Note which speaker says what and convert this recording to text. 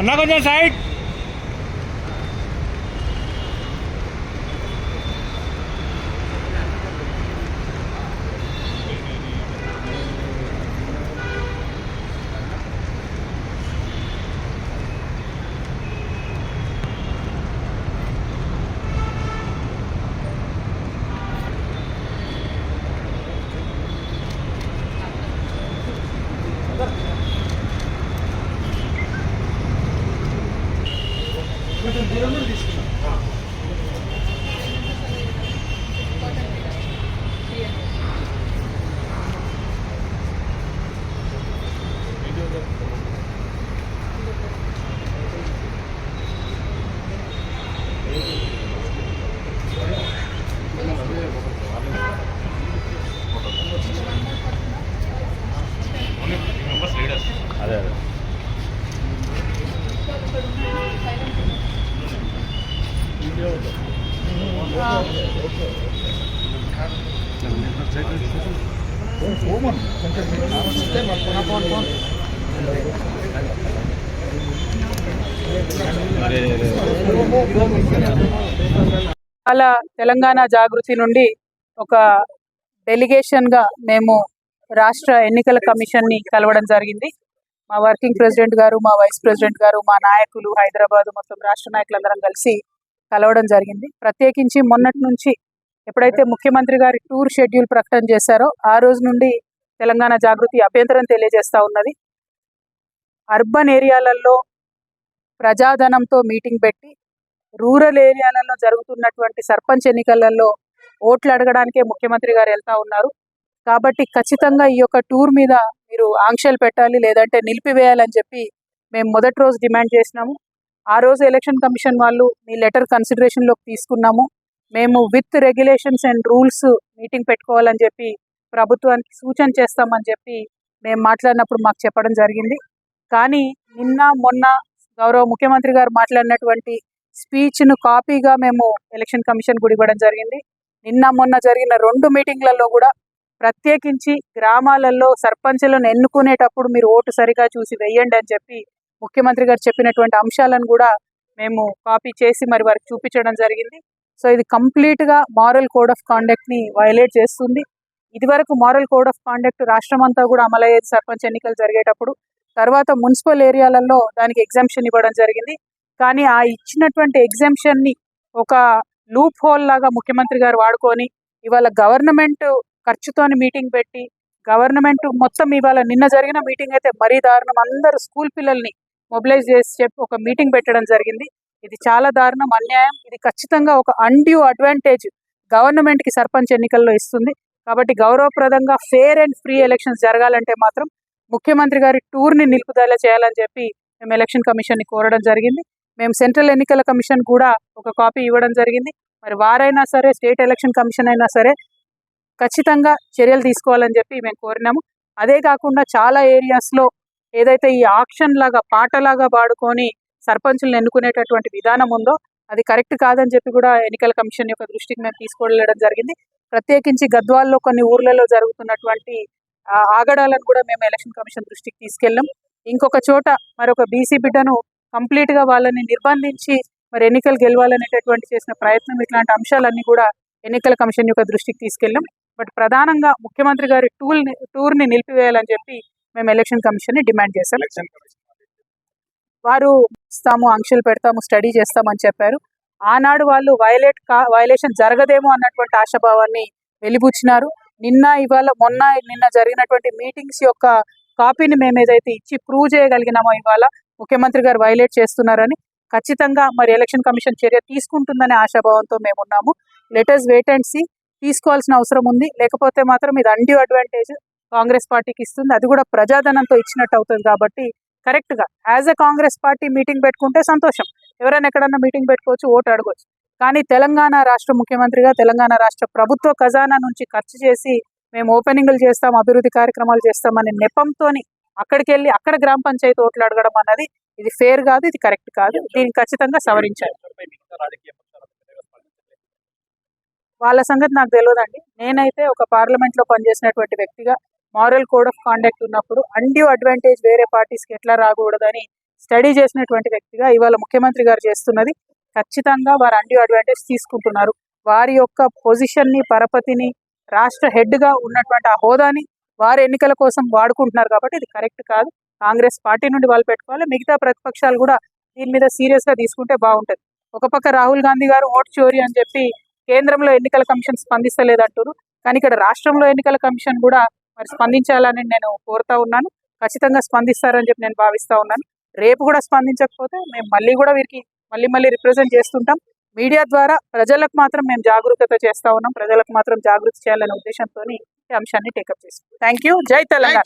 Speaker 1: નાખો ત્યાં side. Side
Speaker 2: అదే
Speaker 3: అలా తెలంగాణ జాగృతి నుండి ఒక డెలిగేషన్గా మేము రాష్ట్ర ఎన్నికల కమిషన్ని కలవడం జరిగింది. మా వర్కింగ్ ప్రెసిడెంట్ గారు మా వైస్ ప్రెసిడెంట్ గారు మా నాయకులు హైదరాబాద్ మొత్తం రాష్ట్ర నాయకులందరం కలిసి కలవడం జరిగింది. ప్రత్యేకించి మొన్నటి నుంచి ఎప్పుడైతే ముఖ్యమంత్రి గారి టూర్ షెడ్యూల్ ప్రకటన చేశారో ఆ రోజు నుండి తెలంగాణ జాగృతి అభ్యంతరం తెలియజేస్తా ఉన్నది. అర్బన్ ఏరియాలలో ప్రజాధనంతో మీటింగ్ పెట్టి రూరల్ ఏరియాలలో జరుగుతున్నటువంటి సర్పంచ్ ఎన్నికలలో ఓట్లు అడగడానికే ముఖ్యమంత్రి గారు వెళ్తా ఉన్నారు. కాబట్టి ఖచ్చితంగా ఈ యొక్క టూర్ మీద మీరు ఆంక్షలు పెట్టాలి లేదంటే నిలిపివేయాలని చెప్పి మేము మొదటి రోజు డిమాండ్ చేసినాము. ఆ రోజు ఎలక్షన్ కమిషన్ వాళ్ళు మీ లెటర్ కన్సిడరేషన్లోకి తీసుకున్నాము. మేము with regulations and rules meeting పెట్టుకోవాలని చెప్పి ప్రభుత్వానికి సూచన చేస్తామని చెప్పి మేము మాట్లాడినప్పుడు మాకు చెప్పడం జరిగింది. కానీ నిన్న మొన్న గౌరవ ముఖ్యమంత్రి గారు మాట్లాడినటువంటి స్పీచ్ను కాపీగా మేము ఎలక్షన్ కమిషన్ కూడా ఇవ్వడం జరిగింది. నిన్న మొన్న జరిగిన రెండు మీటింగ్లలో కూడా ప్రత్యేకించి గ్రామాలలో సర్పంచులను ఎన్నుకునేటప్పుడు మీరు ఓటు సరిగా చూసి వెయ్యండి అని చెప్పి ముఖ్యమంత్రి గారు చెప్పినటువంటి అంశాలను కూడా మేము కాపీ చేసి మరి వారికి చూపించడం జరిగింది. సో ఇది కంప్లీట్గా మారల్ కోడ్ ఆఫ్ కాండక్ట్ని వయలేట్ చేస్తుంది. ఇదివరకు మారల్ కోడ్ ఆఫ్ కాండక్ట్ రాష్ట్రం అంతా కూడా అమలయ్యేది సర్పంచ్ ఎన్నికలు జరిగేటప్పుడు. తర్వాత మున్సిపల్ ఏరియాలలో దానికి ఎగ్జామ్షన్ ఇవ్వడం జరిగింది. కానీ ఆ ఇచ్చినటువంటి ఎగ్జామ్షన్ని ఒక లూప్ హోల్ లాగా ముఖ్యమంత్రి గారు వాడుకొని ఇవాళ గవర్నమెంట్ ఖర్చుతోని మీటింగ్ పెట్టి గవర్నమెంట్ మొత్తం ఇవాళ నిన్న జరిగిన మీటింగ్ అయితే మరీ దారుణం. అందరూ స్కూల్ పిల్లల్ని మొబిలైజ్ చేసి చెప్పి ఒక మీటింగ్ పెట్టడం జరిగింది. ఇది చాలా దారుణం అన్యాయం. ఇది ఖచ్చితంగా ఒక అన్డ్యూ అడ్వాంటేజ్ గవర్నమెంట్కి సర్పంచ్ ఎన్నికల్లో ఇస్తుంది. కాబట్టి గౌరవప్రదంగా ఫేర్ అండ్ ఫ్రీ ఎలక్షన్స్ జరగాలంటే మాత్రం ముఖ్యమంత్రి గారి టూర్ని నిలుపుదల చేయాలని చెప్పి మేము ఎలక్షన్ కమిషన్ని కోరడం జరిగింది. మేము సెంట్రల్ ఎన్నికల కమిషన్ కూడా ఒక కాపీ ఇవ్వడం జరిగింది. మరి వారైనా సరే స్టేట్ ఎలక్షన్ కమిషన్ అయినా సరే ఖచ్చితంగా చర్యలు తీసుకోవాలని చెప్పి మేము కోరినాము. అదే కాకుండా చాలా ఏరియాస్లో ఏదైతే ఈ ఆక్షన్ లాగా పాటలాగా పాడుకొని సర్పంచులను ఎన్నుకునేటటువంటి విధానం ఉందో అది కరెక్ట్ కాదని చెప్పి కూడా ఎన్నికల కమిషన్ యొక్క దృష్టికి మేము తీసుకెళ్ళడం జరిగింది. ప్రత్యేకించి గద్వాల్లో కొన్ని ఊర్లలో జరుగుతున్నటువంటి ఆగడాలను కూడా మేము ఎలక్షన్ కమిషన్ దృష్టికి తీసుకెళ్ళాం. ఇంకొక చోట మరొక బీసీ బిడ్డను కంప్లీట్గా వాళ్ళని నిర్బంధించి మరి ఎన్నికలు గెలవాలనేటటువంటి చేసిన ప్రయత్నం ఇట్లాంటి అంశాలన్నీ కూడా ఎన్నికల కమిషన్ యొక్క దృష్టికి తీసుకెళ్ళాం. బట్ ప్రధానంగా ముఖ్యమంత్రి గారి టూల్ టూర్ని నిలిపివేయాలని చెప్పి మేము ఎలక్షన్ కమిషన్ని డిమాండ్ చేశాం వారు ఇస్తాము ఆంక్షలు పెడతాము స్టడీ చేస్తామని చెప్పారు. ఆనాడు వాళ్ళు వైలేట్ కా వైలేషన్ జరగదేమో అన్నటువంటి ఆశాభావాన్ని వెలిబుచ్చినారు. నిన్న ఇవాళ మొన్న నిన్న జరిగినటువంటి మీటింగ్స్ యొక్క కాపీని మేము ఏదైతే ఇచ్చి ప్రూవ్ చేయగలిగినామో ఇవాళ ముఖ్యమంత్రి గారు వైలేట్ చేస్తున్నారని ఖచ్చితంగా మరి ఎలక్షన్ కమిషన్ చర్య తీసుకుంటుందనే ఆశాభావంతో మేము ఉన్నాము. లెటర్స్ వెయిట్ అండ్ సీ తీసుకోవాల్సిన అవసరం ఉంది. లేకపోతే మాత్రం ఇది అండ్యూ అడ్వాంటేజ్ కాంగ్రెస్ పార్టీకి ఇస్తుంది. అది కూడా ప్రజాధనంతో ఇచ్చినట్టు అవుతుంది కాబట్టి కరెక్ట్గా. As a Congress party meeting పెట్టుకుంటే సంతోషం. ఎవరైనా ఎక్కడన్నా మీటింగ్ పెట్టుకోవచ్చు ఓటు అడగవచ్చు కానీ తెలంగాణ రాష్ట్ర ముఖ్యమంత్రిగా తెలంగాణ రాష్ట్ర ప్రభుత్వ ఖజానా నుంచి ఖర్చు చేసి మేము ఓపెనింగ్లు చేస్తాం అభివృద్ధి కార్యక్రమాలు చేస్తామనే నెపంతోని అక్కడికి వెళ్ళి అక్కడ గ్రామ పంచాయతీ ఓట్లు అడగడం అన్నది ఇది ఫేర్ కాదు ఇది కరెక్ట్ కాదు. దీన్ని ఖచ్చితంగా సవరించాలి. వాళ్ళ సంగతి నాకు తెలియదండి. నేనైతే ఒక పార్లమెంట్లో పనిచేసినటువంటి వ్యక్తిగా మారల్ కోడ్ ఆఫ్ కాండక్ట్ ఉన్నప్పుడు అండ్యూ అడ్వాంటేజ్ వేరే పార్టీస్కి ఎట్లా రాకూడదని స్టడీ చేసినటువంటి వ్యక్తిగా ఇవాళ ముఖ్యమంత్రి గారు చేస్తున్నది ఖచ్చితంగా వారు అండ్యూ అడ్వాంటేజ్ తీసుకుంటున్నారు. వారి యొక్క పొజిషన్ని పరపతిని రాష్ట్ర హెడ్గా ఉన్నటువంటి ఆ హోదాని వారు ఎన్నికల కోసం వాడుకుంటున్నారు కాబట్టి ఇది కరెక్ట్ కాదు. కాంగ్రెస్ పార్టీ నుండి వాళ్ళు పెట్టుకోవాలి. మిగతా ప్రతిపక్షాలు కూడా దీని మీద సీరియస్గా తీసుకుంటే బాగుంటది. ఒక పక్క రాహుల్ గాంధీ గారు ఓటు చోరీ అని చెప్పి కేంద్రంలో ఎన్నికల కమిషన్ స్పందిస్తలేదంటారు కానీ ఇక్కడ రాష్ట్రంలో ఎన్నికల కమిషన్ కూడా మరి స్పందించాలని నేను కోరుతా ఉన్నాను. ఖచ్చితంగా స్పందిస్తారని చెప్పి నేను భావిస్తా ఉన్నాను. రేపు కూడా స్పందించకపోతే మేము మళ్ళీ కూడా వీరికి మళ్ళీ మళ్ళీ రిప్రజెంట్ చేస్తుంటాం. మీడియా ద్వారా ప్రజలకు మాత్రం మేము జాగరూకత చేస్తా ఉన్నాం. ప్రజలకు మాత్రం జాగృతి చేయాలనే ఉద్దేశంతో ఈ అంశాన్ని టేకప్ చేస్తాం థ్యాంక్ యూ జై తెలంగాణ.